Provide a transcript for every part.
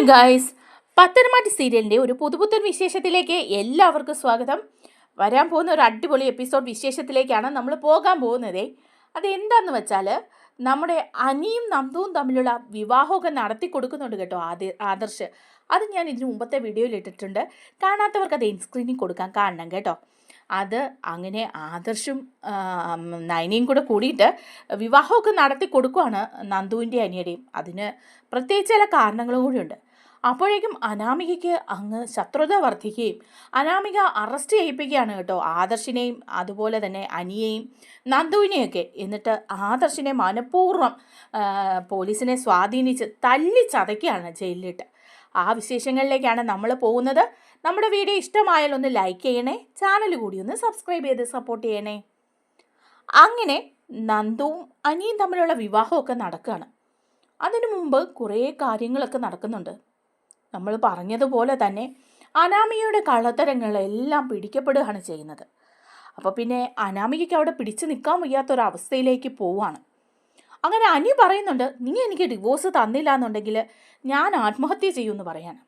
Hi guys പത്തനമാട്ട് സീരിയലിന്റെ ഒരു പുതുപുത്തൻ വിശേഷത്തിലേക്ക് എല്ലാവർക്കും സ്വാഗതം. വരാൻ പോകുന്ന ഒരു അടിപൊളി എപ്പിസോഡ് വിശേഷത്തിലേക്കാണ് നമ്മൾ പോകാൻ പോകുന്നത്. അതെന്താണെന്ന് വെച്ചാൽ നമ്മുടെ അനിയും നന്ദുവും തമ്മിലുള്ള വിവാഹമൊക്കെ നടത്തി കൊടുക്കുന്നുണ്ട് കേട്ടോ ആദ ആദർശ്. അത് ഞാൻ ഇതിന് മുമ്പത്തെ വീഡിയോയിൽ ഇട്ടിട്ടുണ്ട്. കാണാത്തവർക്ക് അത് സ്ക്രീനിൽ കൊടുക്കാൻ കാണണം കേട്ടോ. അത് അങ്ങനെ ആദർശും നയനയും കൂടെ കൂടിയിട്ട് വിവാഹമൊക്കെ നടത്തി കൊടുക്കുവാണ് നന്ദുവിന്റെ അനിയുടെയും. അതിന് പ്രത്യേകിച്ച് ചില കാരണങ്ങളും കൂടിയുണ്ട്. അപ്പോഴേക്കും അനാമികയ്ക്ക് അങ്ങ് ശത്രുത വർദ്ധിക്കുകയും അനാമിക അറസ്റ്റ് ചെയ്യിപ്പിക്കുകയാണ് കേട്ടോ. ആദർശിനെയും അതുപോലെ തന്നെ അനിയെയും നന്ദുവിനെയൊക്കെ. എന്നിട്ട് ആദർശിനെ മനഃപൂർവം പോലീസിനെ സ്വാധീനിച്ച് തല്ലി ചതയ്ക്കുകയാണ് ജയിലിലിട്ട്. ആ വിശേഷങ്ങളിലേക്കാണ് നമ്മൾ പോകുന്നത്. നമ്മുടെ വീഡിയോ ഇഷ്ടമായാൽ ഒന്ന് ലൈക്ക് ചെയ്യണേ. ചാനൽ കൂടി ഒന്ന് സബ്സ്ക്രൈബ് ചെയ്ത് സപ്പോർട്ട് ചെയ്യണേ. അങ്ങനെ നന്ദുവും അനിയും തമ്മിലുള്ള വിവാഹമൊക്കെ നടക്കുകയാണ്. അതിനു മുമ്പ് കുറേ കാര്യങ്ങളൊക്കെ നടക്കുന്നുണ്ട്. നമ്മൾ പറഞ്ഞതുപോലെ തന്നെ അനാമികയുടെ കള്ളത്തരങ്ങളെല്ലാം പിടിക്കപ്പെടുകയാണ് ചെയ്യുന്നത്. അപ്പോൾ പിന്നെ അനാമികയ്ക്ക് അവിടെ പിടിച്ചു നിൽക്കാൻ വയ്യാത്തൊരവസ്ഥയിലേക്ക് പോവാണ് അങ്ങനെ അനി പറയുന്നുണ്ട് നീ എനിക്ക് ഡിവോഴ്സ് തന്നില്ല എന്നുണ്ടെങ്കിൽ ഞാൻ ആത്മഹത്യ ചെയ്യുമെന്ന് പറയാണ്.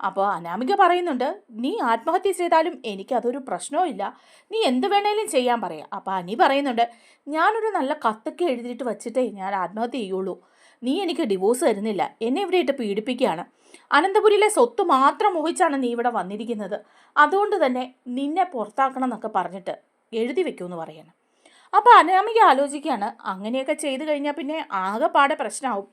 അപ്പോൾ അനാമിക പറയുന്നുണ്ട് നീ ആത്മഹത്യ ചെയ്താലും എനിക്കതൊരു പ്രശ്നവുമില്ല നീ എന്ത് വേണേലും ചെയ്യാൻ പറയാം. അപ്പോൾ അനി പറയുന്നുണ്ട് ഞാനൊരു നല്ല കത്തൊക്കെ എഴുതിയിട്ട് വച്ചിട്ടേ ഞാൻ ആത്മഹത്യ ചെയ്യുള്ളൂ. നീ എനിക്ക് ഡിവോഴ്സ് തരുന്നില്ല. എന്നെ ഇവിടെ ഇട്ട് പീഡിപ്പിക്കുകയാണ്. അനന്തപുരിയിലെ സ്വത്ത് മാത്രം മോഹിച്ചാണ് നീ ഇവിടെ വന്നിരിക്കുന്നത്. അതുകൊണ്ട് തന്നെ നിന്നെ പുറത്താക്കണം എന്നൊക്കെ പറഞ്ഞിട്ട് എഴുതി വെക്കുമെന്ന് പറയണം. അപ്പോൾ അനാമിക ആലോചിക്കുകയാണ്. അങ്ങനെയൊക്കെ ചെയ്തു കഴിഞ്ഞാൽ പിന്നെ ആകെപ്പാടെ പ്രശ്നമാവും.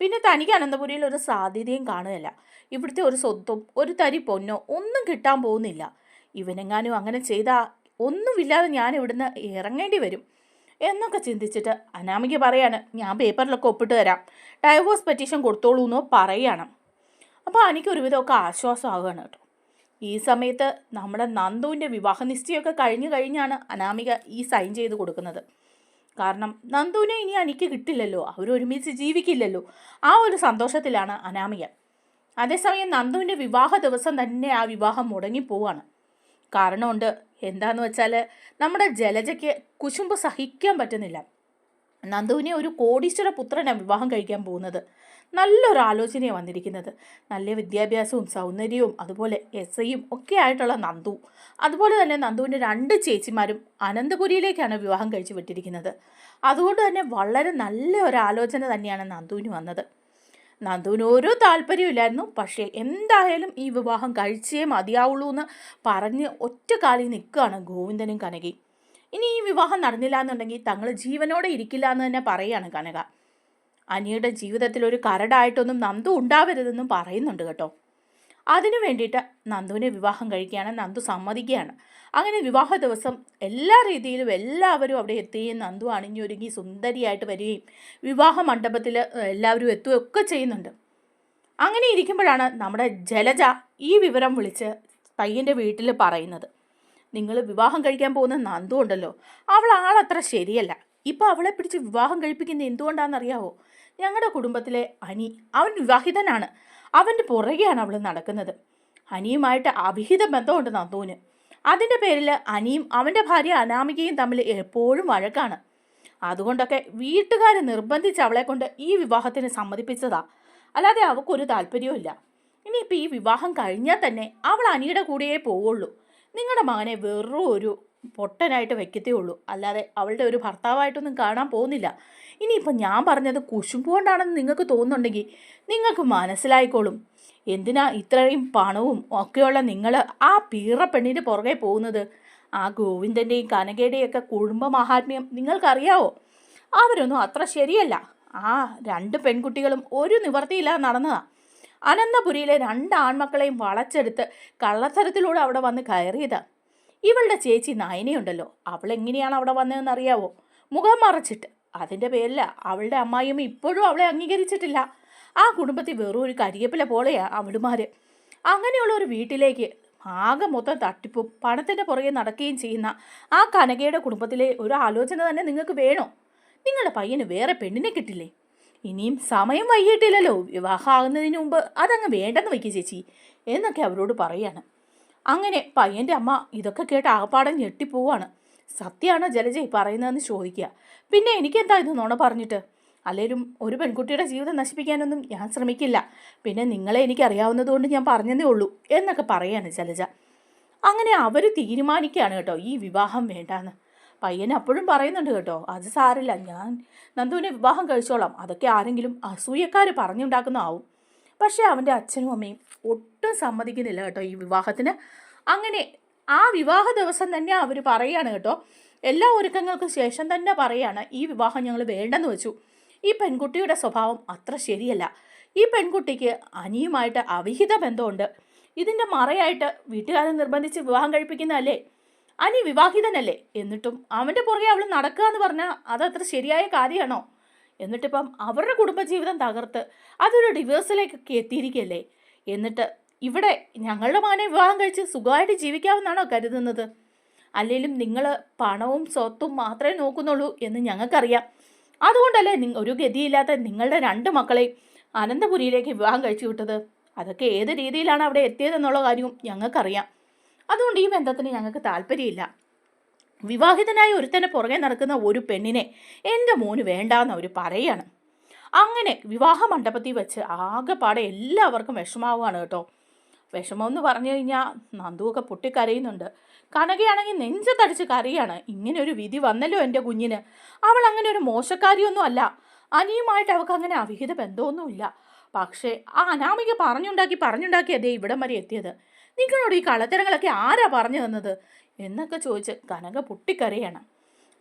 പിന്നെ തനിക്ക് അനന്തപുരിയിൽ ഒരു സാധ്യതയും കാണുകയില്ല. ഇവിടുത്തെ ഒരു സ്വത്തും ഒരു തരി പൊന്നോ ഒന്നും കിട്ടാൻ പോകുന്നില്ല. ഇവനെങ്ങാനും അങ്ങനെ ചെയ്താൽ ഒന്നുമില്ലാതെ ഞാൻ ഇവിടുന്ന് ഇറങ്ങേണ്ടി വരും എന്നൊക്കെ ചിന്തിച്ചിട്ട് അനാമിക പറയാണ് ഞാൻ പേപ്പറിലൊക്കെ ഒപ്പിട്ട് തരാം. ഡൈവോഴ്സ് പെറ്റീഷൻ കൊടുത്തോളൂ എന്നോ പറയാണ്. അപ്പോൾ എനിക്ക് ഒരുവിധമൊക്കെ ആശ്വാസമാകുകയാണ് കേട്ടോ. ഈ സമയത്ത് നമ്മുടെ നന്ദുവിന്റെ വിവാഹ നിശ്ചയമൊക്കെ കഴിഞ്ഞു കഴിഞ്ഞാണ് അനാമിക ഈ സൈൻ ചെയ്ത് കൊടുക്കുന്നത്. കാരണം നന്ദുവിനെ ഇനി എനിക്ക് കിട്ടില്ലല്ലോ അവരൊരുമിച്ച് ജീവിക്കില്ലല്ലോ. ആ ഒരു സന്തോഷത്തിലാണ് അനാമിക. അതേസമയം നന്ദുവിന്റെ വിവാഹ ദിവസം തന്നെ ആ വിവാഹം മുടങ്ങിപ്പോവാണ് കാരണമുണ്ട് എന്താന്ന് വെച്ചാൽ നമ്മുടെ ജലജയ്ക്ക് കുശുമ്പ് സഹിക്കാൻ പറ്റുന്നില്ല. നന്ദുവിനെ ഒരു കോടീശ്വര പുത്രനാണ് വിവാഹം കഴിക്കാൻ പോകുന്നത്. നല്ലൊരു ആലോചനയാണ് വന്നിരിക്കുന്നത്. നല്ല വിദ്യാഭ്യാസവും സൗന്ദര്യവും അതുപോലെ എസ് ഐയും ഒക്കെ ആയിട്ടുള്ള നന്ദു. അതുപോലെ തന്നെ നന്ദുവിന്റെ രണ്ട് ചേച്ചിമാരും അനന്തപുരിയിലേക്കാണ് വിവാഹം കഴിച്ചു വിട്ടിരിക്കുന്നത്. അതുകൊണ്ട് തന്നെ വളരെ നല്ല ഒരു ആലോചന തന്നെയാണ് നന്ദുവിന് വന്നത്. നന്ദുവിന് ഒരു താല്പര്യമില്ലായിരുന്നു പക്ഷേ എന്തായാലും ഈ വിവാഹം കഴിച്ചേ മതിയാവുള്ളൂ എന്ന് പറഞ്ഞ് ഒറ്റ കാലിൽ നിൽക്കുകയാണ് ഗോവിന്ദനും കനകയും. ഇനി ഈ വിവാഹം നടന്നില്ല എന്നുണ്ടെങ്കിൽ തങ്ങൾ ജീവനോടെ ഇരിക്കില്ല എന്ന് തന്നെ പറയുകയാണ് കനക. അനിയുടെ ജീവിതത്തിൽ ഒരു കരടായിട്ടൊന്നും നന്ദു ഉണ്ടാവരുതെന്നും പറയുന്നുണ്ട് കേട്ടോ. അതിനു വേണ്ടിയിട്ട് നന്ദുവിനെ വിവാഹം കഴിക്കുകയാണ് നന്ദു സമ്മതിക്കുകയാണ്. അങ്ങനെ വിവാഹ ദിവസം എല്ലാ രീതിയിലും എല്ലാവരും അവിടെ എത്തുകയും നന്ദു അണിഞ്ഞൊരുങ്ങി സുന്ദരിയായിട്ട് വരികയും വിവാഹ മണ്ഡപത്തിൽ എല്ലാവരും എത്തുകയൊക്കെ ചെയ്യുന്നുണ്ട്. അങ്ങനെ ഇരിക്കുമ്പോഴാണ് നമ്മുടെ ജലജ ഈ വിവരം വിളിച്ച് പയ്യന്റെ വീട്ടിൽ പറയുന്നത്. നിങ്ങൾ വിവാഹം കഴിക്കാൻ പോകുന്ന നന്ദു ഉണ്ടല്ലോ. അവൾ ആളത്ര ശരിയല്ല. ഇപ്പോൾ അവളെ പിടിച്ച് വിവാഹം കഴിപ്പിക്കുന്നത് എന്തുകൊണ്ടാണെന്നറിയാവോ? ഞങ്ങളുടെ കുടുംബത്തിലെ അനി അവൻ വിവാഹിതനാണ്. അവന്റെ പുറകെയാണ് അവൾ നടക്കുന്നത്. അനിയുമായിട്ട് അഭിഹിത ബന്ധമുണ്ട് നന്ദുവിന്. അതിന്റെ പേരിൽ അനിയും അവന്റെ ഭാര്യ അനാമികയും തമ്മിൽ എപ്പോഴും വഴക്കാണ്. അതുകൊണ്ടൊക്കെ വീട്ടുകാർ നിർബന്ധിച്ച് അവളെ കൊണ്ട് ഈ വിവാഹത്തിന് സമ്മതിപ്പിച്ചതാ. അല്ലാതെ അവൾക്കൊരു താല്പര്യവും ഇല്ല. ഇനിയിപ്പോൾ ഈ വിവാഹം കഴിഞ്ഞാൽ തന്നെ അവൾ അനിയുടെ കൂടെയേ പോവുള്ളൂ. നിങ്ങളുടെ മകനെ വെറും ഒരു പൊട്ടനായിട്ട് വെക്കത്തേ ഉള്ളൂ. അല്ലാതെ അവളുടെ ഒരു ഭർത്താവായിട്ടൊന്നും കാണാൻ പോകുന്നില്ല. ഇനിയിപ്പോൾ ഞാൻ പറഞ്ഞത് കുശുമ്പ് കൊണ്ടാണെന്ന് നിങ്ങൾക്ക് തോന്നുന്നുണ്ടെങ്കിൽ നിങ്ങൾക്ക് മനസ്സിലായിക്കോളും. എന്തിനാ ഇത്രയും പണവും ഒക്കെയുള്ള നിങ്ങൾ ആ പീറ പെണ്ണിന്റെ പുറകെ പോകുന്നത്? ആ ഗോവിന്ദന്റെയും കനകയുടെയും ഒക്കെ കുടുംബ മഹാത്മ്യം നിങ്ങൾക്കറിയാവോ? അവരൊന്നും അത്ര ശരിയല്ല. ആ രണ്ട് പെൺകുട്ടികളും ഒരു നിവർത്തിയില്ലാതെ നടന്നതാ. അനന്തപുരിയിലെ രണ്ട് ആൺമക്കളെയും വളച്ചെടുത്ത് കള്ളത്തരത്തിലൂടെ അവിടെ വന്ന് കയറിയതാ. ഇവളുടെ ചേച്ചി നയനയുണ്ടല്ലോ. അവൾ എങ്ങനെയാണ് അവിടെ വന്നതെന്ന് അറിയാവോ? മുഖം മറച്ചിട്ട്. അതിന്റെ പേരില അവളുടെ അമ്മായിയമ്മ ഇപ്പോഴും അവളെ അംഗീകരിച്ചിട്ടില്ല. ആ കുടുംബത്തിൽ വെറും ഒരു കരിയപ്പില പോലെയാണ് അവളുമാർ അങ്ങനെയുള്ള ഒരു വീട്ടിലേക്ക് ആകെ മൊത്തം തട്ടിപ്പും പണത്തിന്റെ പുറകെ നടക്കുകയും ചെയ്യുന്ന ആ കനകയുടെ കുടുംബത്തിലെ ഒരു ആലോചന തന്നെ നിങ്ങൾക്ക് വേണോ? നിങ്ങളുടെ പയ്യന് വേറെ പെണ്ണിനെ കിട്ടില്ലേ? ഇനിയും സമയം വൈകിട്ടില്ലല്ലോ വിവാഹം വിവാഹമാകുന്നതിന് മുമ്പ് അതങ്ങ് വേണ്ടെന്ന് വയ്ക്കുക ചേച്ചി. എന്നൊക്കെ അവരോട് പറയാണ്. അങ്ങനെ പയ്യന്റെ അമ്മ ഇതൊക്കെ കേട്ട് ആകപ്പാടം ഞെട്ടിപ്പോവാണ്. സത്യമാണോ ജലജ ഈ പറയുന്നതെന്ന് ചോദിക്കുക. പിന്നെ എനിക്കെന്താ ഇത് നോണ പറഞ്ഞിട്ട്? അല്ലേലും ഒരു പെൺകുട്ടിയുടെ ജീവിതം നശിപ്പിക്കാനൊന്നും ഞാൻ ശ്രമിക്കില്ല. പിന്നെ നിങ്ങളെ എനിക്ക് അറിയാവുന്നതുകൊണ്ട് ഞാൻ പറഞ്ഞതേ ഉള്ളൂ എന്നൊക്കെ പറയാണ് ജലജ. അങ്ങനെ അവർ തീരുമാനിക്കുകയാണ് കേട്ടോ ഈ വിവാഹം വേണ്ടാന്ന്. പയ്യൻ അപ്പോഴും പറയുന്നുണ്ട് കേട്ടോ അത് സാരില്ല ഞാൻ നന്ദുവിനെ വിവാഹം കഴിച്ചോളാം. അതൊക്കെ ആരെങ്കിലും അസൂയക്കാർ പറഞ്ഞുണ്ടാക്കുന്ന ആവും. പക്ഷേ അവന്റെ അച്ഛനും അമ്മയും ഒട്ടും സമ്മതിക്കുന്നില്ല കേട്ടോ ഈ വിവാഹത്തിന്. അങ്ങനെ ആ വിവാഹ ദിവസം തന്നെ അവർ പറയുകയാണ് കേട്ടോ എല്ലാ ഒരുക്കങ്ങൾക്കും ശേഷം തന്നെ പറയാണ് ഈ വിവാഹം ഞങ്ങൾ വേണ്ടെന്ന് വെച്ചു. ഈ പെൺകുട്ടിയുടെ സ്വഭാവം അത്ര ശരിയല്ല. ഈ പെൺകുട്ടിക്ക് അനിയുമായിട്ട് അവിഹിത ബന്ധമുണ്ട്. ഇതിന്റെ മറയായിട്ട് വീട്ടുകാരെ നിർബന്ധിച്ച് വിവാഹം കഴിപ്പിക്കുന്നതല്ലേ? അനി വിവാഹിതനല്ലേ? എന്നിട്ടും അവന്റെ പുറകെ അവൾ നടക്കുക എന്ന് പറഞ്ഞാൽ അതത്ര ശരിയായ കാര്യമാണോ? എന്നിട്ടിപ്പം അവരുടെ കുടുംബജീവിതം തകർത്ത് അതൊരു ഡിവേഴ്സിലേക്കൊക്കെ എത്തിയിരിക്കല്ലേ? എന്നിട്ട് ഇവിടെ ഞങ്ങളുടെ മാനെ വിവാഹം കഴിച്ച് സുഖമായിട്ട് ജീവിക്കാമെന്നാണോ കരുതുന്നത്? അല്ലെങ്കിലും നിങ്ങൾ പണവും സ്വത്തും മാത്രമേ നോക്കുന്നുള്ളൂ എന്ന് ഞങ്ങൾക്കറിയാം. അതുകൊണ്ടല്ലേ ഒരു ഗതിയില്ലാത്ത നിങ്ങളുടെ രണ്ട് മക്കളെയും അനന്തപുരിയിലേക്ക് വിവാഹം കഴിച്ചു വിട്ടത്? അതൊക്കെ ഏത് രീതിയിലാണ് അവിടെ എത്തിയതെന്നുള്ള കാര്യവും ഞങ്ങൾക്കറിയാം. അതുകൊണ്ട് ഈ ബന്ധത്തിന് ഞങ്ങൾക്ക് താല്പര്യമില്ല. വിവാഹിതനായ ഒരുത്തനെ പുറകെ നടക്കുന്ന ഒരു പെണ്ണിനെ എന്റെ മോന് വേണ്ടാന്ന് അവർ പറയാണ്. അങ്ങനെ വിവാഹ മണ്ഡപത്തിൽ വെച്ച് ആകെപ്പാടെ എല്ലാവർക്കും വിഷമാവുകയാണ് കേട്ടോ. വിഷമമെന്ന് പറഞ്ഞു കഴിഞ്ഞാൽ നന്ദുവൊക്കെ പൊട്ടിക്കരയുന്നുണ്ട്. കനകയാണെങ്കിൽ നെഞ്ചത്തടിച്ച് കരയാണ്. ഇങ്ങനെ ഒരു വിധി വന്നല്ലോ എന്റെ കുഞ്ഞിന്. അവൾ അങ്ങനെ ഒരു മോശക്കാരിയൊന്നും അല്ല. അനിയുമായിട്ട് അവൾക്ക് അങ്ങനെ അവിഹിത ബന്ധമൊന്നുമില്ല. പക്ഷേ ആ അനാമിക പറഞ്ഞുണ്ടാക്കി പറഞ്ഞുണ്ടാക്കി അതേ ഇവിടം വരെ എത്തിയത്. നിങ്ങളോട് ഈ കള്ളത്തരങ്ങളൊക്കെ ആരാ പറഞ്ഞു തന്നത്? എന്നൊക്കെ ചോദിച്ച് കനക പൊട്ടിക്കറിയാണ്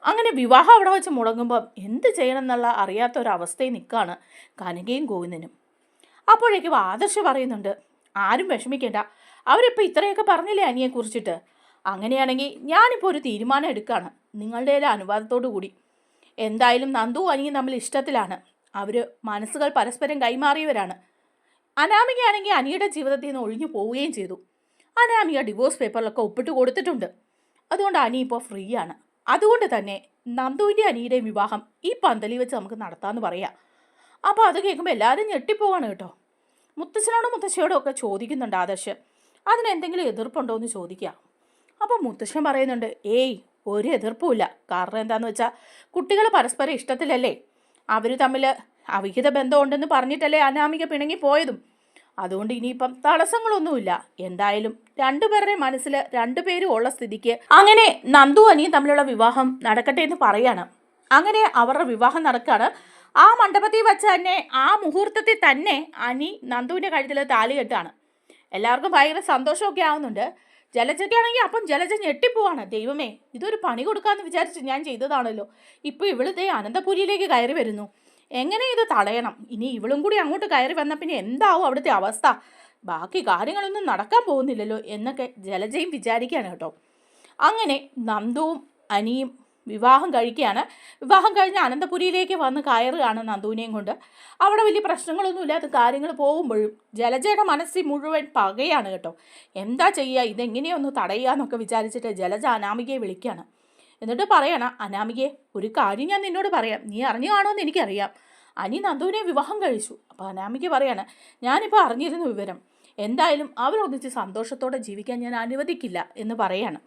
അങ്ങനെ വിവാഹം അവിടെ വെച്ച് മുടങ്ങുമ്പം എന്ത് ചെയ്യണം എന്നുള്ള അറിയാത്ത ഒരു അവസ്ഥയിൽ നിൽക്കുകയാണ് കനകയും ഗോവിന്ദനും. അപ്പോഴേക്കും ആദർശ് പറയുന്നുണ്ട് ആരും വിഷമിക്കേണ്ട. അവരിപ്പോൾ ഇത്രയൊക്കെ പറഞ്ഞില്ലേ അനിയെ കുറിച്ചിട്ട് അങ്ങനെയാണെങ്കിൽ ഞാനിപ്പോൾ ഒരു തീരുമാനം എടുക്കുകയാണ് നിങ്ങളുടെ അനുവാദത്തോടു കൂടി എന്തായാലും നന്ദു അനിയും തമ്മിൽ ഇഷ്ടത്തിലാണ്. അവർ മനസ്സുകൾ പരസ്പരം കൈമാറിയവരാണ്. അനാമികയാണെങ്കിൽ അനിയുടെ ജീവിതത്തിൽ നിന്ന് ഒഴിഞ്ഞു പോവുകയും ചെയ്തു. അനാമിക ഡിവോഴ്സ് പേപ്പറിലൊക്കെ ഒപ്പിട്ട് കൊടുത്തിട്ടുണ്ട്. അതുകൊണ്ട് അനി ഇപ്പോൾ ഫ്രീ ആണ്. അതുകൊണ്ട് തന്നെ നന്ദുവിന്റെ അനിയുടെയും വിവാഹം ഈ പന്തലി വെച്ച് നമുക്ക് നടത്താമെന്ന് പറയാം. അപ്പോൾ അത് കേൾക്കുമ്പോൾ എല്ലാവരും ഞെട്ടിപ്പോവാണ് കേട്ടോ. മുത്തച്ഛനോടും മുത്തശ്ശിയോടും ഒക്കെ ചോദിക്കുന്നുണ്ട് ആദർശ്. അതിനെന്തെങ്കിലും എതിർപ്പുണ്ടോ എന്ന് ചോദിക്കുക അപ്പോൾ മുത്തശ്ശൻ പറയുന്നുണ്ട് ഏയ് ഒരു എതിർപ്പുമില്ല കാരണം എന്താണെന്ന് വെച്ചാൽ കുട്ടികൾ പരസ്പരം ഇഷ്ടത്തിലല്ലേ? അവർ തമ്മിൽ അവിഹിത ബന്ധമുണ്ടെന്ന് പറഞ്ഞിട്ടല്ലേ അനാമിക പിണങ്ങി പോയതും. അതുകൊണ്ട് ഇനിയിപ്പം തടസ്സങ്ങളൊന്നുമില്ല. എന്തായാലും രണ്ടുപേരുടെ മനസ്സിൽ രണ്ടുപേരും ഉള്ള സ്ഥിതിക്ക് അങ്ങനെ നന്ദു അനിയും തമ്മിലുള്ള വിവാഹം നടക്കട്ടെ എന്ന് പറയാണ്. അങ്ങനെ അവരുടെ വിവാഹം നടക്കുകയാണ് ആ മണ്ഡപത്തിൽ വെച്ച് തന്നെ ആ മുഹൂർത്തത്തിൽ തന്നെ അനി നന്ദുവിന്റെ കഴുത്തിൽ താലി കെട്ടാണ് എല്ലാവർക്കും ഭയങ്കര സന്തോഷമൊക്കെ ആവുന്നുണ്ട്. ജലജയ്ക്കാണെങ്കിൽ അപ്പം ജലജ ഞെട്ടിപ്പോവാണ്. ദൈവമേ ഇതൊരു പണി കൊടുക്കാമെന്ന് വിചാരിച്ച് ഞാൻ ചെയ്തതാണല്ലോ. ഇപ്പോൾ ഇവിടുത്തെ അനന്തപുരിയിലേക്ക് കയറി വരുന്നു. എങ്ങനെ ഇത് തടയണം? ഇനി ഇവളും കൂടി അങ്ങോട്ട് കയറി വന്ന പിന്നെ എന്താവും അവിടുത്തെ അവസ്ഥ? ബാക്കി കാര്യങ്ങളൊന്നും നടക്കാൻ പോകുന്നില്ലല്ലോ എന്നൊക്കെ ജലജയും വിചാരിക്കുകയാണ് കേട്ടോ. അങ്ങനെ നന്ദുവും അനിയും വിവാഹം കഴിക്കുകയാണ്. വിവാഹം കഴിഞ്ഞ് അനന്തപുരിയിലേക്ക് വന്ന് കയറുകയാണ് നന്ദുവിനെയും കൊണ്ട്. അവിടെ വലിയ പ്രശ്നങ്ങളൊന്നും ഇല്ലാത്ത കാര്യങ്ങൾ പോകുമ്പോഴും ജലജയുടെ മനസ്സിൽ മുഴുവൻ പകയാണ് കേട്ടോ. എന്താ ചെയ്യുക ഇതെങ്ങനെയൊന്ന് തടയുക എന്നൊക്കെ വിചാരിച്ചിട്ട് ജലജ അനാമികയെ വിളിക്കുകയാണ്. എന്നിട്ട് പറയണം അനാമികയെ ഒരു കാര്യം ഞാൻ നിന്നോട് പറയാം. നീ അറിഞ്ഞു കാണുമെന്ന് എനിക്കറിയാം. അനി നന്ദുവിനെ വിവാഹം കഴിച്ചു. അപ്പോൾ അനാമിക പറയാണ് ഞാനിപ്പോൾ അറിഞ്ഞിരുന്നു വിവരം. എന്തായാലും അവരൊന്നിച്ച് സന്തോഷത്തോടെ ജീവിക്കാൻ ഞാൻ അനുവദിക്കില്ല എന്ന് പറയാണ്.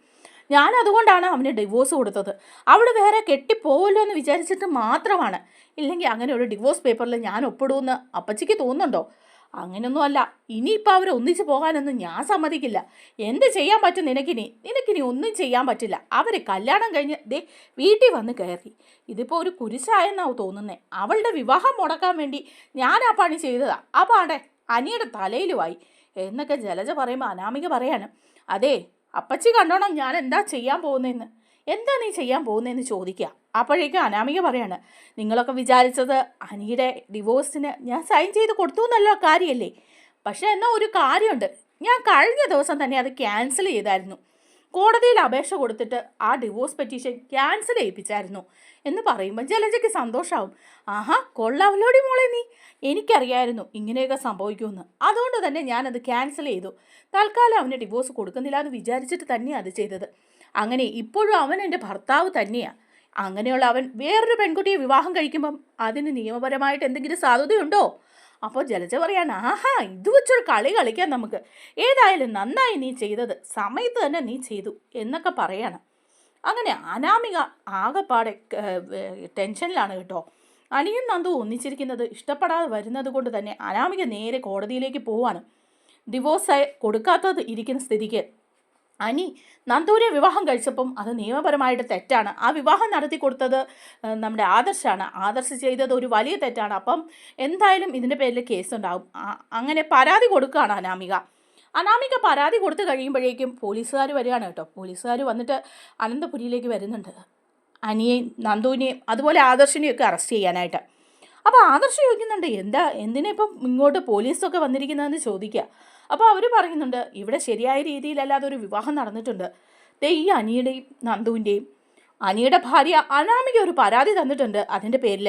ഞാൻ അതുകൊണ്ടാണ് അവന് ഡിവോഴ്സ് കൊടുത്തത്. അവൾ വേറെ കെട്ടിപ്പോവല്ലോ എന്ന് വിചാരിച്ചിട്ട് മാത്രമാണ്. ഇല്ലെങ്കിൽ അങ്ങനെ ഒരു ഡിവോഴ്സ് പേപ്പറിൽ ഞാൻ ഒപ്പിടുമെന്ന് അപ്പച്ചിക്ക് തോന്നുന്നുണ്ടോ? അങ്ങനെയൊന്നും അല്ല ഇനിയിപ്പോൾ അവരെ ഒന്നിച്ച് പോകാനൊന്നും ഞാൻ സമ്മതിക്കില്ല. എന്ത് ചെയ്യാൻ പറ്റും നിനക്കിനി? നിനക്കിനി ഒന്നും ചെയ്യാൻ പറ്റില്ല. അവർ കല്യാണം കഴിഞ്ഞ് ദേ വീട്ടിൽ വന്ന് കയറി. ഇതിപ്പോൾ ഒരു കുരിശായെന്നാവും തോന്നുന്നേ. അവളുടെ വിവാഹം മുടക്കാൻ വേണ്ടി ഞാൻ ആ പണി ചെയ്തതാ. ആ അനിയുടെ തലയിലുമായി. എന്നൊക്കെ ജലജ പറയുമ്പോൾ അനാമിക പറയാണ്. അതെ അപ്പച്ചി കണ്ടോണം ഞാൻ എന്താ ചെയ്യാൻ പോകുന്നതെന്ന് എന്താ നീ ചെയ്യാൻ പോകുന്നതെന്ന് ചോദിക്കുക അപ്പോഴേക്കും അനാമിക പറയാണ് നിങ്ങളൊക്കെ വിചാരിച്ചത് അനിയുടെ ഡിവോഴ്സിന് ഞാൻ സൈൻ ചെയ്ത് കൊടുത്തു എന്നല്ലോ കാര്യമല്ലേ പക്ഷേ എന്നാൽ ഒരു കാര്യമുണ്ട്. ഞാൻ കഴിഞ്ഞ ദിവസം തന്നെ അത് ക്യാൻസൽ ചെയ്തായിരുന്നു. കോടതിയിൽ അപേക്ഷ കൊടുത്തിട്ട് ആ ഡിവോഴ്സ് പെറ്റീഷൻ ക്യാൻസൽ ചെയ്യിപ്പിച്ചായിരുന്നു. എന്ന് പറയുമ്പോൾ ജലജയ്ക്ക് സന്തോഷമാവും ആഹാ കൊള്ളാവലോടി മോളെ നീ. എനിക്കറിയായിരുന്നു ഇങ്ങനെയൊക്കെ സംഭവിക്കുമെന്ന്. അതുകൊണ്ട് തന്നെ ഞാനത് ക്യാൻസൽ ചെയ്തു. തൽക്കാലം അവന് ഡിവോഴ്സ് കൊടുക്കുന്നില്ല എന്ന് വിചാരിച്ചിട്ട് തന്നെയാണ് അത് ചെയ്തത്. അങ്ങനെ ഇപ്പോഴും അവൻ എന്റെ ഭർത്താവ് തന്നെയാണ് അങ്ങനെയുള്ള അവൻ വേറൊരു പെൺകുട്ടിയെ വിവാഹം കഴിക്കുമ്പം അതിന് നിയമപരമായിട്ട് എന്തെങ്കിലും സാധ്യതയുണ്ടോ? അപ്പോൾ ജലജ പറയാണ് ആഹാ ഇത് വെച്ചൊരു കളി കളിക്കാം നമുക്ക്. ഏതായാലും നന്നായി നീ ചെയ്തത്. സമയത്ത് തന്നെ നീ ചെയ്തു എന്നൊക്കെ പറയാണ്. അങ്ങനെ അനാമിക ആകെപ്പാടെ ടെൻഷനിലാണ് കേട്ടോ. അനിയും നന്ദു ഒന്നിച്ചിരിക്കുന്നത് ഇഷ്ടപ്പെടാതെ വരുന്നത് കൊണ്ട് തന്നെ അനാമിക നേരെ കോടതിയിലേക്ക് പോവാണ്. ഡിവോഴ്സായി കൊടുക്കാത്തത് ഇരിക്കുന്ന സ്ഥിതിക്ക്. അനി നന്ദൂരെ വിവാഹം കഴിച്ചപ്പം അത് നിയമപരമായിട്ട് തെറ്റാണ്. ആ വിവാഹം നടത്തി കൊടുത്തത് നമ്മുടെ ആദർശാണ്. ആദർശ് ചെയ്തത് ഒരു വലിയ തെറ്റാണ്. അപ്പം എന്തായാലും ഇതിന്റെ പേരിൽ കേസുണ്ടാവും. അങ്ങനെ പരാതി കൊടുക്കുകയാണ് അനാമിക. അനാമിക പരാതി കൊടുത്ത് കഴിയുമ്പോഴേക്കും പോലീസുകാർ വരികയാണ് കേട്ടോ. പോലീസുകാർ വന്നിട്ട് അനന്തപുരിയിലേക്ക് വരുന്നുണ്ട്. അനിയെയും നന്ദുവിനെയും അതുപോലെ ആദർശിനെയും ഒക്കെ അറസ്റ്റ് ചെയ്യാനായിട്ട്. അപ്പോൾ ആദർശ് ചോദിക്കുന്നുണ്ട് എന്താ എന്തിനാ ഇപ്പം ഇങ്ങോട്ട് പോലീസൊക്കെ വന്നിരിക്കുന്നതെന്ന് ചോദിക്കുക? അപ്പോൾ അവർ പറയുന്നുണ്ട് ഇവിടെ ശരിയായ രീതിയിലല്ലാതെ ഒരു വിവാഹം നടന്നിട്ടുണ്ട്. ദേ ഈ അനിയുടെയും നന്ദുവിന്റെയും അനിയുടെ ഭാര്യ അനാമിക ഒരു പരാതി തന്നിട്ടുണ്ട് അതിന്റെ പേരിൽ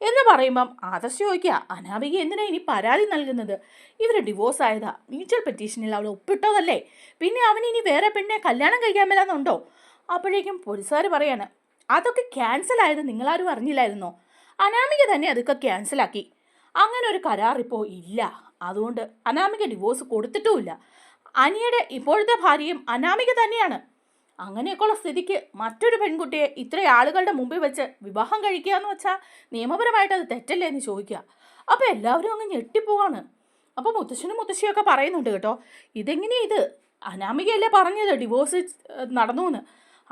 എന്ന് പറയുമ്പം ആദർശ ചോദിക്കുക അനാമിക എന്തിനാ ഇനി പരാതി നൽകുന്നത്? ഇവർ ഡിവോഴ്സ് ആയതാ. മ്യൂച്വൽ പെറ്റീഷനിൽ അവൾ ഒപ്പിട്ടതല്ലേ? പിന്നെ അവൻ ഇനി വേറെ പെണ്ണെ കല്യാണം കഴിക്കാൻ മേലാന്നുണ്ടോ? അപ്പോഴേക്കും പോലീസുകാർ പറയാണ് അതൊക്കെ ക്യാൻസൽ ആയത് നിങ്ങളാരും അറിഞ്ഞില്ലായിരുന്നോ? അനാമിക തന്നെ അതൊക്കെ ക്യാൻസലാക്കി അങ്ങനെ ഒരു കരാർ ഇപ്പോൾ ഇല്ല. അതുകൊണ്ട് അനാമിക ഡിവോഴ്സ് കൊടുത്തിട്ടുമില്ല. അനിയുടെ ഇപ്പോഴത്തെ ഭാര്യയും അനാമിക തന്നെയാണ്. അങ്ങനെയൊക്കെയുള്ള സ്ഥിതിക്ക് മറ്റൊരു പെൺകുട്ടിയെ ഇത്ര ആളുകളുടെ മുമ്പിൽ വെച്ച് വിവാഹം കഴിക്കുക എന്ന് വെച്ചാൽ നിയമപരമായിട്ട് അത് തെറ്റല്ലേ എന്ന് ചോദിക്കുക. അപ്പോൾ എല്ലാവരും അങ്ങ് ഞെട്ടിപ്പോവാണ്. അപ്പോൾ മുത്തശ്ശനും മുത്തശ്ശിയൊക്കെ പറയുന്നുണ്ട് കേട്ടോ ഇതെങ്ങനെയാണ് ഇത്? അനാമികയല്ലേ പറഞ്ഞത്? ഡിവോഴ്സ് നടന്നു എന്ന്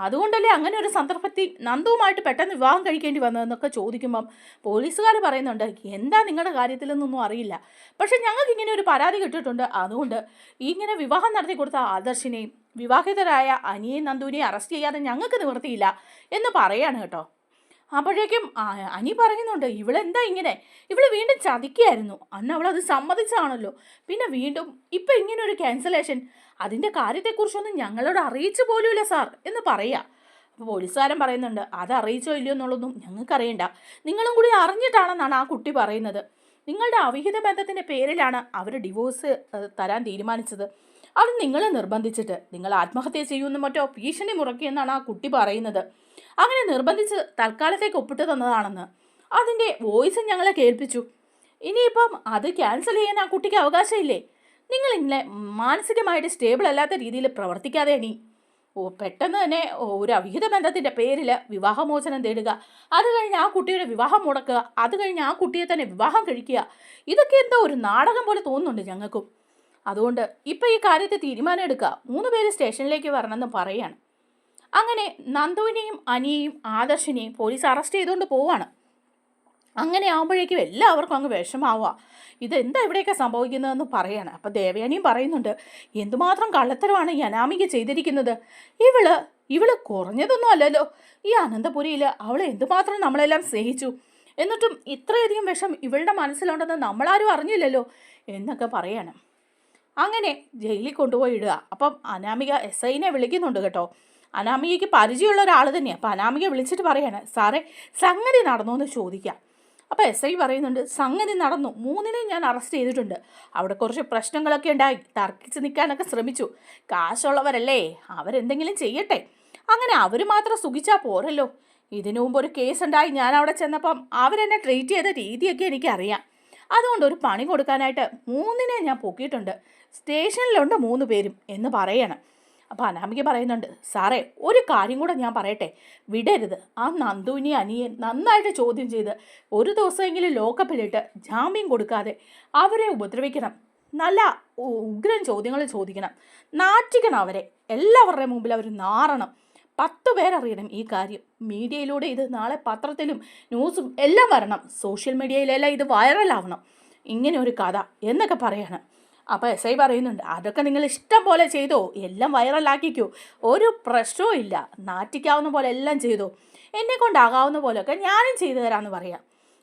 അതുകൊണ്ടല്ലേ അങ്ങനെ ഒരു സന്ദർഭത്തിൽ നന്ദുവുമായിട്ട് പെട്ടെന്ന് വിവാഹം കഴിക്കേണ്ടി വന്നതെന്നൊക്കെ ചോദിക്കുമ്പം പോലീസുകാർ പറയുന്നുണ്ട് എന്താ നിങ്ങളുടെ കാര്യത്തിലെന്നൊന്നും അറിയില്ല. പക്ഷെ ഞങ്ങൾക്ക് ഇങ്ങനെ ഒരു പരാതി കിട്ടിയിട്ടുണ്ട്. അതുകൊണ്ട് ഇങ്ങനെ വിവാഹം നടത്തി കൊടുത്ത ആദർശിനെയും വിവാഹിതരായ അനിയെയും നന്ദുവിനെയും അറസ്റ്റ് ചെയ്യാതെ ഞങ്ങൾക്ക് നിവൃത്തിയില്ല എന്ന് പറയാണ് കേട്ടോ. അപ്പോഴേക്കും അനി പറയുന്നുണ്ട് ഇവളെന്താ ഇങ്ങനെ? ഇവൾ വീണ്ടും ചതിക്കുകയായിരുന്നു അന്ന് അവളത് സമ്മതിച്ചാണല്ലോ. പിന്നെ വീണ്ടും ഇപ്പം ഇങ്ങനെ ഒരു ക്യാൻസലേഷൻ അതിന്റെ കാര്യത്തെക്കുറിച്ചൊന്നും ഞങ്ങളോട് അറിയിച്ചു പോലുമില്ല സാർ എന്ന് പറയാ. അപ്പോൾ പോലീസുകാരൻ പറയുന്നുണ്ട് അത് അറിയിച്ചോ ഇല്ലയോ എന്നുള്ളതൊന്നും ഞങ്ങൾക്കറിയണ്ട. നിങ്ങളും കൂടി അറിഞ്ഞിട്ടാണെന്നാണ് ആ കുട്ടി പറയുന്നത്. നിങ്ങളുടെ അവിഹിത ബന്ധത്തിന്റെ പേരിലാണ് അവർ ഡിവോഴ്സ് തരാൻ തീരുമാനിച്ചത്. അത് നിങ്ങളെ നിർബന്ധിച്ചിട്ട്. നിങ്ങൾ ആത്മഹത്യ ചെയ്യുമെന്നും മറ്റോ ഭീഷണി മുറക്കിയെന്നാണ് ആ കുട്ടി പറയുന്നത്. അങ്ങനെ നിർബന്ധിച്ച് തൽക്കാലത്തേക്ക് ഒപ്പിട്ട് തന്നതാണെന്ന്. അതിന്റെ വോയിസ് ഞങ്ങളെ കേൾപ്പിച്ചു. ഇനിയിപ്പം അത് ക്യാൻസൽ ചെയ്യാൻ ആ കുട്ടിക്ക് അവകാശമില്ലേ? നിങ്ങൾ ഇങ്ങനെ മാനസികമായിട്ട് സ്റ്റേബിൾ അല്ലാത്ത രീതിയിൽ പ്രവർത്തിക്കാതെ നീ ഓ പെട്ടെന്ന് തന്നെ ഒരു അവിഹിത ബന്ധത്തിന്റെ പേരിൽ വിവാഹമോചനം തേടുക. അത് കഴിഞ്ഞ് ആ കുട്ടിയുടെ വിവാഹം മുടക്കുക. അത് കഴിഞ്ഞ് ആ കുട്ടിയെ തന്നെ വിവാഹം കഴിക്കുക. ഇതൊക്കെ എന്തോ ഒരു നാടകം പോലെ തോന്നുന്നുണ്ട് ഞങ്ങൾക്കും. അതുകൊണ്ട് ഇപ്പം ഈ കാര്യത്തെ തീരുമാനം എടുക്കുക. മൂന്ന് പേര് സ്റ്റേഷനിലേക്ക് വരണമെന്ന് പറയാണ് അങ്ങനെ നന്ദുവിനെയും അനിയെയും ആദർശിനെയും പോലീസ് അറസ്റ്റ് ചെയ്തുകൊണ്ട് പോവാണ്. അങ്ങനെ ആകുമ്പോഴേക്കും എല്ലാവർക്കും അങ്ങ് വിഷമാവുക. ഇതെന്താ ഇവിടെയൊക്കെ സംഭവിക്കുന്നതെന്ന് പറയാണ്. അപ്പോൾ ദേവയാനിയും പറയുന്നുണ്ട് എന്തുമാത്രം കള്ളത്തരമാണ് ഈ അനാമിക ചെയ്തിരിക്കുന്നത്? ഇവൾ ഇവൾ കുറഞ്ഞതൊന്നും അല്ലല്ലോ. ഈ അനന്തപുരിയിൽ അവൾ എന്തുമാത്രം നമ്മളെല്ലാം സ്നേഹിച്ചു? എന്നിട്ടും ഇത്രയധികം വിഷം ഇവളുടെ മനസ്സിലുണ്ടെന്ന് നമ്മളാരും അറിഞ്ഞില്ലല്ലോ എന്നൊക്കെ പറയാണ്. അങ്ങനെ ജയിലിൽ കൊണ്ടുപോയി ഇടുക. അപ്പം അനാമിക എസ് ഐനെ വിളിക്കുന്നുണ്ട് കേട്ടോ. അനാമികയ്ക്ക് പരിചയമുള്ള ഒരാൾ തന്നെയാണ് അപ്പോൾ അനാമിക വിളിച്ചിട്ട് പറയാണ് സാറേ സംഗതി നടന്നു എന്ന് ചോദിക്കാം. അപ്പോൾ എസ് ഐ പറയുന്നുണ്ട് സംഗതി നടന്നു. മൂന്നിനെയും ഞാൻ അറസ്റ്റ് ചെയ്തിട്ടുണ്ട്. അവിടെ കുറച്ച് പ്രശ്നങ്ങളൊക്കെ ഉണ്ടായി. തർക്കിച്ച് നിൽക്കാനൊക്കെ ശ്രമിച്ചു. കാശുള്ളവരല്ലേ അവരെന്തെങ്കിലും ചെയ്യട്ടെ. അങ്ങനെ അവർ മാത്രം സുഖിച്ചാൽ പോരല്ലോ. ഇതിനു മുമ്പ് ഒരു കേസ് ഉണ്ടായി ഞാൻ അവിടെ ചെന്നപ്പം അവരെന്നെ ട്രീറ്റ് ചെയ്ത രീതിയൊക്കെ എനിക്കറിയാം. അതുകൊണ്ട് ഒരു പണി കൊടുക്കാനായിട്ട് മൂന്നിനെ ഞാൻ പൊക്കിയിട്ടുണ്ട്. സ്റ്റേഷനിലുണ്ട് മൂന്ന് പേരും എന്ന് പറയണം. അപ്പോൾ അനാമിക പറയുന്നുണ്ട് സാറേ ഒരു കാര്യം കൂടെ ഞാൻ പറയട്ടെ. വിടരുത്. ആ നന്ദുവിനെ അനിയെ നന്നായിട്ട് ചോദ്യം ചെയ്ത് ഒരു ദിവസമെങ്കിലും ലോക്കപ്പിലിട്ട് ജാമ്യം കൊടുക്കാതെ അവരെ ഉപദ്രവിക്കണം. നല്ല ഉഗ്രം ഉഗ്രൻ ചോദ്യങ്ങൾ ചോദിക്കണം. നാറ്റിക്കണം അവരെ. എല്ലാവരുടെ മുമ്പിൽ അവർ നാറണം. പത്ത് പേരറിയണം ഈ കാര്യം. മീഡിയയിലൂടെ ഇത് നാളെ പത്രത്തിലും ന്യൂസും എല്ലാം വരണം. സോഷ്യൽ മീഡിയയിലെല്ലാം ഇത് വൈറലാവണം. ഇങ്ങനെ ഒരു കഥ എന്നൊക്കെ പറയാണ്. അപ്പോൾ എസ് ഐ പറയുന്നുണ്ട് അതൊക്കെ നിങ്ങൾ ഇഷ്ടം പോലെ ചെയ്തോ? എല്ലാം വൈറലാക്കിക്കോ? ഒരു പ്രശ്നവും ഇല്ല. നാറ്റിക്കാവുന്ന പോലെ എല്ലാം ചെയ്തോ? എന്നെ കൊണ്ടാകാവുന്ന പോലെയൊക്കെ ഞാനും ചെയ്തു തരാമെന്ന് പറയാം.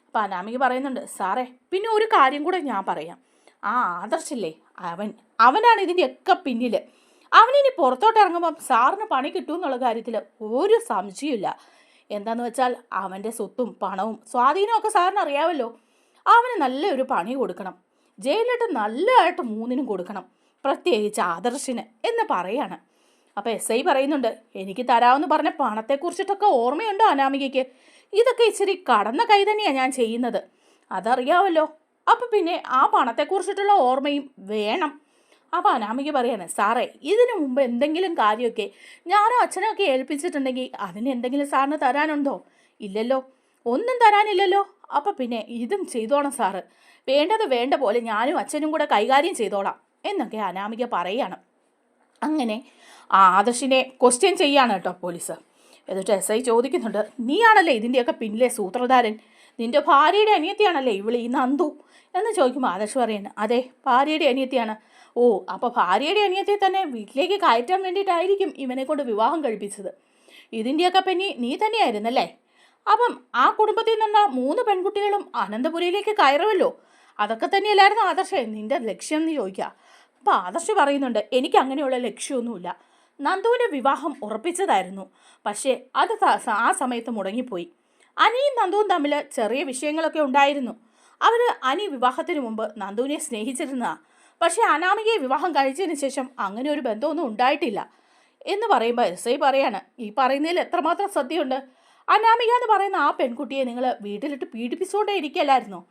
അപ്പോൾ അനാമിക പറയുന്നുണ്ട് സാറേ പിന്നെ ഒരു കാര്യം കൂടെ ഞാൻ പറയാം. ആ ആദർശില്ലേ? അവൻ അവനാണ് ഇതിന്റെയൊക്കെ പിന്നിൽ അവനിനി പുറത്തോട്ട് ഇറങ്ങുമ്പം സാറിന് പണി കിട്ടും എന്നുള്ള കാര്യത്തിൽ ഒരു സംശയമില്ല എന്താന്ന് വെച്ചാൽ അവന്റെ സ്വത്തും പണവും സ്വാധീനമൊക്കെ സാറിന് അറിയാമല്ലോ അവന് നല്ലൊരു പണി കൊടുക്കണം. ജയിലിട്ട് നല്ലതായിട്ട് മൂന്നിനും കൊടുക്കണം. പ്രത്യേകിച്ച് ആദർശിന് എന്ന് പറയാണ്. അപ്പോൾ എസ് ഐ പറയുന്നുണ്ട് എനിക്ക് തരാമെന്ന് പറഞ്ഞ പണത്തെക്കുറിച്ചിട്ടൊക്കെ ഓർമ്മയുണ്ടോ അനാമികയ്ക്ക്? ഇതൊക്കെ ഇച്ചിരി കടന്ന കൈ തന്നെയാണ് ഞാൻ ചെയ്യുന്നത്. അതറിയാമല്ലോ അപ്പോൾ പിന്നെ ആ പണത്തെക്കുറിച്ചിട്ടുള്ള ഓർമ്മയും വേണം. അപ്പോൾ അനാമിക പറയാണ് സാറേ ഇതിനു മുമ്പ് എന്തെങ്കിലും കാര്യമൊക്കെ ഞാനോ അച്ഛനൊക്കെ ഏൽപ്പിച്ചിട്ടുണ്ടെങ്കിൽ അതിന് എന്തെങ്കിലും സാറിന് തരാനുണ്ടോ? ഇല്ലല്ലോ. ഒന്നും തരാനില്ലല്ലോ. അപ്പം പിന്നെ ഇതും ചെയ്തോണം സാറ്. വേണ്ടത് വേണ്ട പോലെ ഞാനും അച്ഛനും കൂടെ കൈകാര്യം ചെയ്തോളാം എന്നൊക്കെ അനാമിക പറയുകയാണ് അങ്ങനെ ആ ആദർശിനെ ക്വസ്റ്റ്യൻ ചെയ്യാണ് കേട്ടോ പോലീസ്. എന്നിട്ട് എസ് ഐ ചോദിക്കുന്നുണ്ട് നീയാണല്ലേ ഇതിന്റെയൊക്കെ പിന്നിലെ സൂത്രധാരൻ? നിന്റെ ഭാര്യയുടെ അനിയത്തിയാണല്ലേ ഇവൾ നന്ദു? എന്ന് ചോദിക്കുമ്പോൾ ആദർശ് പറയാണ് അതെ ഭാര്യയുടെ അനിയത്തിയാണ്. ഓ അപ്പോൾ ഭാര്യയുടെ അനിയത്തെ തന്നെ വീട്ടിലേക്ക് കയറ്റാൻ വേണ്ടിയിട്ടായിരിക്കും ഇവനെ കൊണ്ട് വിവാഹം കഴിപ്പിച്ചത്. ഇതിന്റെയൊക്കെ പെന്നി നീ തന്നെയായിരുന്നല്ലേ? അപ്പം ആ കുടുംബത്തിൽ നിന്ന മൂന്ന് പെൺകുട്ടികളും അനന്തപുരിയിലേക്ക് കയറുമല്ലോ? അതൊക്കെ തന്നെയല്ലായിരുന്നു ആദർശേ. നിന്റെ ലക്ഷ്യം എന്ന് ചോദിക്കുക അപ്പോൾ ആദർശ് പറയുന്നുണ്ട് എനിക്ക് അങ്ങനെയുള്ള ലക്ഷ്യമൊന്നുമില്ല. നന്ദുവിന്റെ വിവാഹം ഉറപ്പിച്ചതായിരുന്നു. പക്ഷേ അത് ആ സമയത്ത് മുടങ്ങിപ്പോയി. അനിയും നന്ദുവും തമ്മിൽ ചെറിയ വിഷയങ്ങളൊക്കെ ഉണ്ടായിരുന്നു. അവർ അനി വിവാഹത്തിന് മുമ്പ് നന്ദുവിനെ സ്നേഹിച്ചിരുന്നതാ. പക്ഷേ അനാമികയെ വിവാഹം കഴിച്ചതിന് ശേഷം അങ്ങനെ ഒരു ബന്ധമൊന്നും ഉണ്ടായിട്ടില്ല. എന്ന് പറയുമ്പോൾ എസ് ഐ പറയാണ് ഈ പറയുന്നതിൽ എത്രമാത്രം സത്യമുണ്ട് അനാമിക എന്ന് പറയുന്ന ആ പെൺകുട്ടിയെ നിങ്ങൾ വീട്ടിലിട്ട് പീഡിപ്പിച്ചുകൊണ്ടേ ഇരിക്കല്ലായിരുന്നോ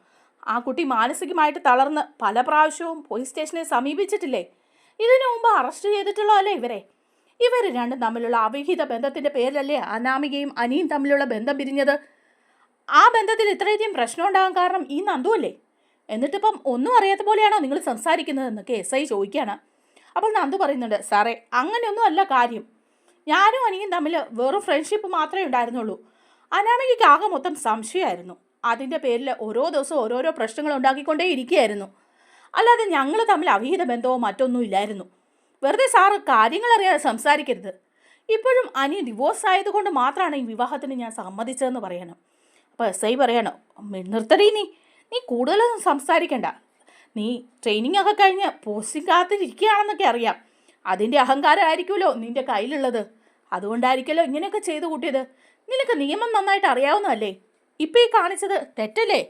ആ കുട്ടി മാനസികമായിട്ട് തളർന്ന് പല പ്രാവശ്യവും പോലീസ് സ്റ്റേഷനെ സമീപിച്ചിട്ടില്ലേ? ഇതിനു മുമ്പ് അറസ്റ്റ് ചെയ്തിട്ടുള്ളോ അല്ലേ ഇവരെ? ഇവർ രണ്ടും തമ്മിലുള്ള അവിഹിത ബന്ധത്തിന്റെ പേരിലല്ലേ അനാമികയും അനിയും തമ്മിലുള്ള ബന്ധം പിരിഞ്ഞത്? ആ ബന്ധത്തിൽ ഇത്രയധികം പ്രശ്നം ഉണ്ടാകാൻ കാരണം ഈ നന്ദു അല്ലേ? എന്നിട്ടിപ്പം ഒന്നും അറിയാത്ത പോലെയാണോ നിങ്ങൾ സംസാരിക്കുന്നതെന്നൊക്കെ എസ് ഐ ചോദിക്കുകയാണ്. അപ്പോൾ നന്ദു പറയുന്നുണ്ട് സാറേ അങ്ങനെയൊന്നും അല്ല കാര്യം. ഞാനും അനിയും തമ്മിൽ വെറും ഫ്രണ്ട്ഷിപ്പ് മാത്രമേ ഉണ്ടായിരുന്നുള്ളൂ. അനാമികയ്ക്ക് ആകെ മൊത്തം സംശയമായിരുന്നു. അതിന്റെ പേരിൽ ഓരോ ദിവസവും ഓരോരോ പ്രശ്നങ്ങൾ ഉണ്ടാക്കിക്കൊണ്ടേ ഇരിക്കുകയായിരുന്നു അല്ലാതെ ഞങ്ങൾ തമ്മിൽ അവിഹിത ബന്ധമോ മറ്റൊന്നും ഇല്ലായിരുന്നു. വെറുതെ സാറ് കാര്യങ്ങൾ അറിയാതെ സംസാരിക്കരുത്. ഇപ്പോഴും അനി ഡിവോഴ്സ് ആയതുകൊണ്ട് മാത്രമാണ് ഈ വിവാഹത്തിന് ഞാൻ സമ്മതിച്ചതെന്ന് പറയണം. അപ്പോൾ എസ് ഐ പറയണം നിർത്തടി നീ. നീ കൂടുതലൊന്നും സംസാരിക്കണ്ട. നീ ട്രെയിനിങ് ഒക്കെ കഴിഞ്ഞ് പോസ്റ്റിംഗ് കാത്തിരിക്കുകയാണെന്നൊക്കെ അറിയാം. അതിന്റെ അഹങ്കാരമായിരിക്കുമല്ലോ നിന്റെ കയ്യിലുള്ളത്. അതുകൊണ്ടായിരിക്കുമല്ലോ ഇങ്ങനെയൊക്കെ ചെയ്തു കൂട്ടിയത്. നിനക്ക് നിയമം നന്നായിട്ട് അറിയാവുന്നതല്ലേ? ഇപ്പം ഈ കാണിച്ചത് തെറ്റല്ലേ?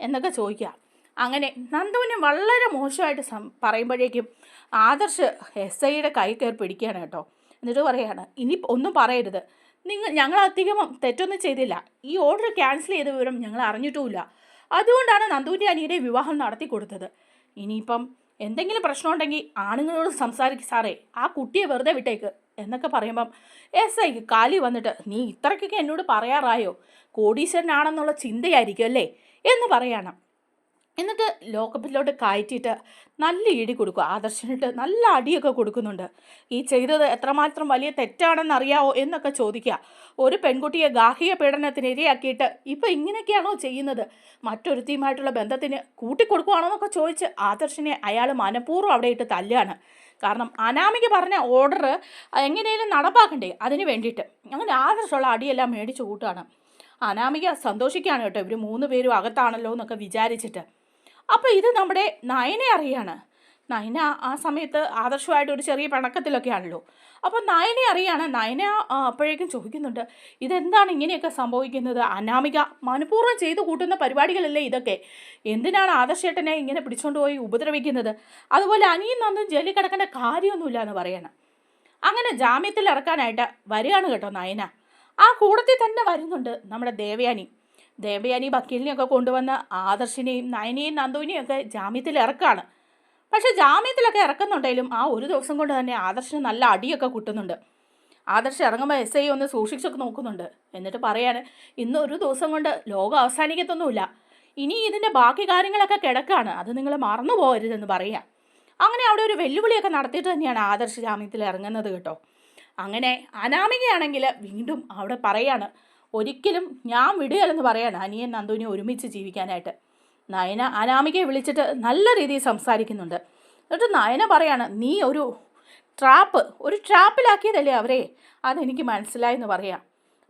എന്നൊക്കെ ചോദിക്കുക. അങ്ങനെ നന്ദുവിനെ വളരെ മോശമായിട്ട് സം പറയുമ്പോഴേക്കും ആദർശ് എസ് ഐയുടെ കൈ കയറി പിടിക്കുകയാണ് കേട്ടോ. എന്നിട്ട് പറയുകയാണ് ഇനി ഒന്നും പറയരുത്. നിങ്ങൾ ഞങ്ങൾ അധികം തെറ്റൊന്നും ചെയ്തില്ല. ഈ ഓർഡർ ക്യാൻസൽ ചെയ്ത വിവരം ഞങ്ങൾ അറിഞ്ഞിട്ടുമില്ല. അതുകൊണ്ടാണ് നന്ദുവിന്റെ അനിയുടെ വിവാഹം നടത്തി കൊടുത്തത്. ഇനിയിപ്പം എന്തെങ്കിലും പ്രശ്നമുണ്ടെങ്കിൽ ആണുങ്ങളോട് സംസാരിക്കും സാറേ. ആ കുട്ടിയെ വെറുതെ വിട്ടേക്ക്. എന്നൊക്കെ പറയുമ്പം എസ് ഐക്ക് കാലി വന്നിട്ട് നീ ഇത്രയ്ക്കൊക്കെ എന്നോട് പറയാറായോ? കോടീശ്വരനാണെന്നുള്ള ചിന്തയായിരിക്കും അല്ലേ? എന്ന് പറയണം. എന്നിട്ട് ലോക്കപ്പിലോട്ട് കയറ്റിയിട്ട് നല്ല ഇടി കൊടുക്കും ആദർശനിട്ട് നല്ല അടിയൊക്കെ കൊടുക്കുന്നുണ്ട്. ഈ ചെയ്തത് എത്രമാത്രം വലിയ തെറ്റാണെന്ന് അറിയാവോ എന്നൊക്കെ ചോദിക്കുക. ഒരു പെൺകുട്ടിയെ ഗാർഹിക പീഡനത്തിന് ഇരയാക്കിയിട്ട് ഇപ്പം ഇങ്ങനെയൊക്കെയാണോ ചെയ്യുന്നത്? മറ്റൊരുത്തിയുമായിട്ടുള്ള ബന്ധത്തിന് കൂട്ടിക്കൊടുക്കുവാണോ എന്നൊക്കെ ചോദിച്ച് ആദർശനെ അയാൾ മനഃപൂർവം അവിടെ ഇട്ട് തല്ലുകയാണ്. കാരണം അനാമിക പറഞ്ഞ ഓർഡർ എങ്ങനെയും നടപ്പാക്കണ്ടേ? അതിന് വേണ്ടിയിട്ട്. അങ്ങനെ ആദർശമുള്ള അടിയെല്ലാം മേടിച്ചു കൂട്ടുകയാണ്. അനാമിക സന്തോഷിക്കുകയാണ് കേട്ടോ. ഇവർ മൂന്ന് പേരും അകത്താണല്ലോ എന്നൊക്കെ വിചാരിച്ചിട്ട്. അപ്പോൾ ഇത് നമ്മുടെ നയനെ അറിയാണ്. നയന ആ സമയത്ത് ആദർശമായിട്ട് ഒരു ചെറിയ പണക്കത്തിലൊക്കെ ആണല്ലോ. അപ്പോൾ നയനെ അറിയാണ് നയന അപ്പോഴേക്കും ചോദിക്കുന്നുണ്ട് ഇതെന്താണ് ഇങ്ങനെയൊക്കെ സംഭവിക്കുന്നത്? അനാമിക മനഃപൂർവം ചെയ്തു കൂട്ടുന്ന പരിപാടികളല്ലേ ഇതൊക്കെ? എന്തിനാണ് ആദർശേട്ടനെ ഇങ്ങനെ പിടിച്ചുകൊണ്ട് പോയി ഉപദ്രവിക്കുന്നത്? അതുപോലെ അനിയും നന്നും ജയിലിൽ കിടക്കേണ്ട കാര്യമൊന്നുമില്ല എന്ന് പറയണം. അങ്ങനെ ജാമ്യത്തിൽ ഇറക്കാനായിട്ട് വരികയാണ് കേട്ടോ നയന. ആ കൂടത്തിൽ തന്നെ വരുന്നുണ്ട് നമ്മുടെ ദേവയാനി. ദേവയാനി വക്കീലിനെയൊക്കെ കൊണ്ടുവന്ന് ആദർശിനെയും നയനെയും നന്ദുവിനെയും ഒക്കെ ജാമ്യത്തിൽ ഇറക്കാണ്. പക്ഷെ ജാമ്യത്തിലൊക്കെ ഇറക്കുന്നുണ്ടെങ്കിലും ആ ഒരു ദിവസം കൊണ്ട് തന്നെ ആദർശന് നല്ല അടിയൊക്കെ കിട്ടുന്നുണ്ട്. ആദർശ് ഇറങ്ങുമ്പോൾ എസ് ഐ ഒന്ന് സൂക്ഷിച്ചൊക്കെ നോക്കുന്നുണ്ട്. എന്നിട്ട് പറയാണ് ഇന്ന് ഒരു ദിവസം കൊണ്ട് ലോകം അവസാനിക്കത്തൊന്നുമില്ല. ഇനി ഇതിന്റെ ബാക്കി കാര്യങ്ങളൊക്കെ കിടക്കാണ്. അത് നിങ്ങൾ മറന്നു പോകരുതെന്ന് പറയാം അങ്ങനെ അവിടെ ഒരു വെല്ലുവിളിയൊക്കെ നടത്തിയിട്ട് തന്നെയാണ് ആദർശ് ജാമ്യത്തിൽ ഇറങ്ങുന്നത് കേട്ടോ. അങ്ങനെ അനാമികയാണെങ്കിൽ വീണ്ടും അവിടെ പറയാണ് ഒരിക്കലും ഞാൻ വിടുകയല്ലെന്ന് പറയാണ് അനിയൻ നന്ദുവിനെ ഒരുമിച്ച് ജീവിക്കാനായിട്ട്. നയന അനാമികയെ വിളിച്ചിട്ട് നല്ല രീതിയിൽ സംസാരിക്കുന്നുണ്ട്. എന്നിട്ട് നയന പറയാണ് നീ ഒരു ട്രാപ്പ് ഒരു ട്രാപ്പിലാക്കിയതല്ലേ അവരെ? അതെനിക്ക് മനസ്സിലായെന്ന് പറയാം.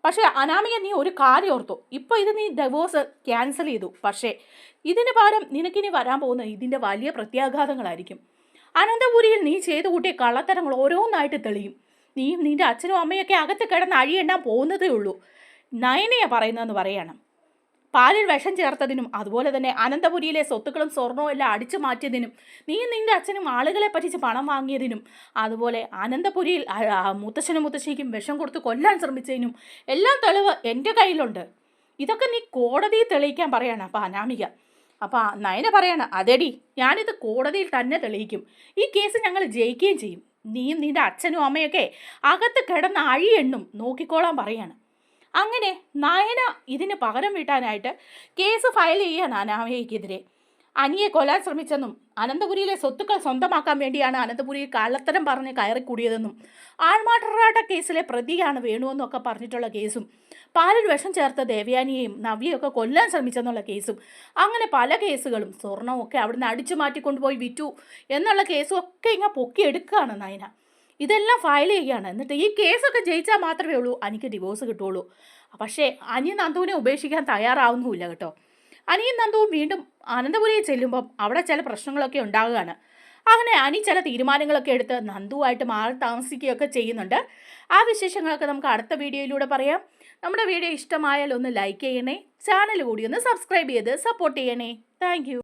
പക്ഷേ അനാമിക നീ ഒരു കാര്യം ഓർത്തു. ഇപ്പോൾ ഇത് നീ ഡൈവോഴ്സ് ക്യാൻസൽ ചെയ്തു. പക്ഷേ ഇതിന് പകരം നിനക്കിനി വരാൻ പോകുന്ന ഇതിന്റെ വലിയ പ്രത്യാഘാതങ്ങളായിരിക്കും. അനന്തപുരിയിൽ നീ ചെയ്തു കൂട്ടിയ കള്ളത്തരങ്ങൾ ഓരോന്നായിട്ട് തെളിയും. നീയും നിന്റെ അച്ഛനും അമ്മയൊക്കെ അകത്ത് കിടന്ന് അഴിയെണ്ണാൻ പോകുന്നതേ ഉള്ളൂ. നയനയാണ് പറയുന്നതെന്ന് പറയണം. പാലിൽ വിഷം ചേർത്തതിനും അതുപോലെ തന്നെ അനന്തപുരിയിലെ സ്വത്തുക്കളും സ്വർണവും എല്ലാം അടിച്ചു മാറ്റിയതിനും നീ നിന്റെ അച്ഛനും ആളുകളെ പറ്റിച്ച് പണം വാങ്ങിയതിനും അതുപോലെ അനന്തപുരിയിൽ മുത്തശ്ശനും മുത്തശ്ശിക്കും വിഷം കൊടുത്ത് കൊല്ലാൻ ശ്രമിച്ചതിനും എല്ലാം തെളിവ് എന്റെ കയ്യിലുണ്ട്. ഇതൊക്കെ നീ കോടതിയിൽ തെളിയിക്കാൻ പറയാണ്. അപ്പം അനാമിക. അപ്പം നയന പറയാണ് അതെടി ഞാനിത് കോടതിയിൽ തന്നെ തെളിയിക്കും. ഈ കേസ് ഞങ്ങൾ ജയിക്കുകയും ചെയ്യും. നീയും നിന്റെ അച്ഛനും അമ്മയൊക്കെ അകത്ത് കിടന്ന് അഴിയെണ്ണും നോക്കിക്കോളാൻ പറയാണ്. അങ്ങനെ നയന ഇതിന് പകരം വീട്ടാനായിട്ട് കേസ് ഫയൽ ചെയ്യാണ് അനാമയ്ക്കെതിരെ. അനിയെ കൊല്ലാൻ ശ്രമിച്ചെന്നും അനന്തപുരിയിലെ സ്വത്തുക്കൾ സ്വന്തമാക്കാൻ വേണ്ടിയാണ് അനന്തപുരിയിൽ കള്ളത്തരം പറഞ്ഞ് കയറിക്കൂടിയതെന്നും ആൾമാട്ടറാട്ട കേസിലെ പ്രതിയാണ് വേണുവെന്നും ഒക്കെ പറഞ്ഞിട്ടുള്ള കേസും പാലിൽ വിഷം ചേർത്ത ദേവയാനിയെയും നവ്യയൊക്കെ കൊല്ലാൻ ശ്രമിച്ചെന്നുള്ള കേസും അങ്ങനെ പല കേസുകളും സ്വർണമൊക്കെ അവിടുന്ന് അടിച്ചു മാറ്റിക്കൊണ്ടുപോയി വിറ്റു എന്നുള്ള കേസും ഒക്കെ ഇങ്ങനെ പൊക്കിയെടുക്കുകയാണ് നയന. ഇതെല്ലാം ഫയൽ ചെയ്യുകയാണ്. എന്നിട്ട് ഈ കേസൊക്കെ ജയിച്ചാൽ മാത്രമേ ഉള്ളൂ. അനിക്ക് ഡിവോഴ്സ് കിട്ടുള്ളൂ പക്ഷേ അനി നന്ദുവിനെ ഉപേക്ഷിക്കാൻ തയ്യാറാവുന്നുമില്ല കേട്ടോ. അനിയും നന്ദുവും വീണ്ടും അനന്തപുരിയിൽ ചെല്ലുമ്പം അവിടെ ചില പ്രശ്നങ്ങളൊക്കെ ഉണ്ടാകുകയാണ്. അങ്ങനെ അനി ചില തീരുമാനങ്ങളൊക്കെ എടുത്ത് നന്ദുവായിട്ട് മാറി താമസിക്കുകയൊക്കെ ചെയ്യുന്നുണ്ട്. ആ വിശേഷങ്ങളൊക്കെ നമുക്ക് അടുത്ത വീഡിയോയിലൂടെ പറയാം. നമ്മുടെ വീഡിയോ ഇഷ്ടമായാൽ ഒന്ന് ലൈക്ക് ചെയ്യണേ. ചാനൽ കൂടി ഒന്ന് സബ്സ്ക്രൈബ് ചെയ്ത് സപ്പോർട്ട് ചെയ്യണേ. താങ്ക്